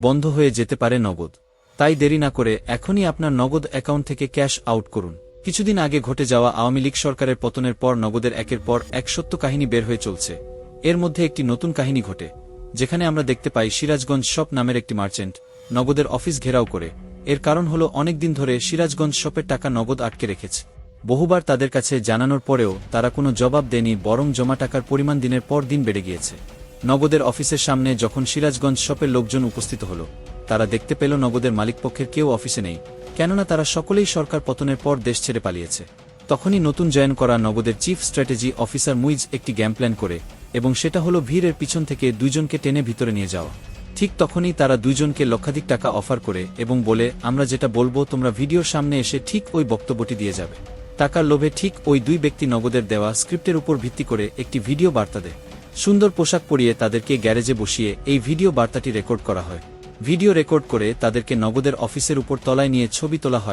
বন্ধ হয়ে যেতে পারে নগদ। তাই দেরি না করে এখনই আপনার নগদ অ্যাকাউন্ট থেকে ক্যাশ আউট করুন। কিছুদিন আগে ঘটে যাওয়া আওয়ামী লীগ সরকারের পতনের পর নগদের একের পর এক সত্য কাহিনী বের হয়ে চলছে। এর মধ্যে একটি নতুন কাহিনী ঘটে, যেখানে আমরা দেখতে পাই সিরাজগঞ্জ শপ নামের একটি মার্চেন্ট নগদের অফিস ঘেরাও করে। এর কারণ হল অনেকদিন ধরে সিরাজগঞ্জ শপের টাকা নগদ আটকে রেখেছে। বহুবার তাদের কাছে জানানোর পরেও তারা কোনো জবাব দেয়নি, বরং জমা টাকার পরিমাণ দিনের পর দিন বেড়ে গিয়েছে। নগদের অফিসের সামনে যখন সিরাজগঞ্জ শপের লোকজন উপস্থিত হল, তারা দেখতে পেল নগদের মালিকপক্ষের কেউ অফিসে নেই, কেননা তারা সকলেই সরকার পতনের পর দেশ ছেড়ে পালিয়েছে। তখনই নতুন জয়েন করা নগদের চিফ স্ট্র্যাটেজি অফিসার মুইজ একটি গ্যাম প্ল্যান করে, এবং সেটা হলো ভিড়ের পিছন থেকে দুইজনকে টেনে ভিতরে নিয়ে যাওয়া। ঠিক তখনই তারা দুইজনকে লক্ষাধিক টাকা অফার করে এবং বলে, আমরা যেটা বলব তোমরা ভিডিওর সামনে এসে ঠিক ওই বক্তব্যটি দিয়ে যাবে। টাকার লোভে ঠিক ওই দুই ব্যক্তি নগদের দেওয়া স্ক্রিপ্টের উপর ভিত্তি করে একটি ভিডিও বার্তা দেয় সুন্দর পোশাক পরিয়ে তাদেরকে গ্যারেজে বসিয়ে এই ভিডিও বার্তাটি রেকর্ড করা হয়। ভিডিও রেকর্ড করে তাদেরকে নগদের অফিসের উপর তলায় নিয়ে ছবি তোলা হয়।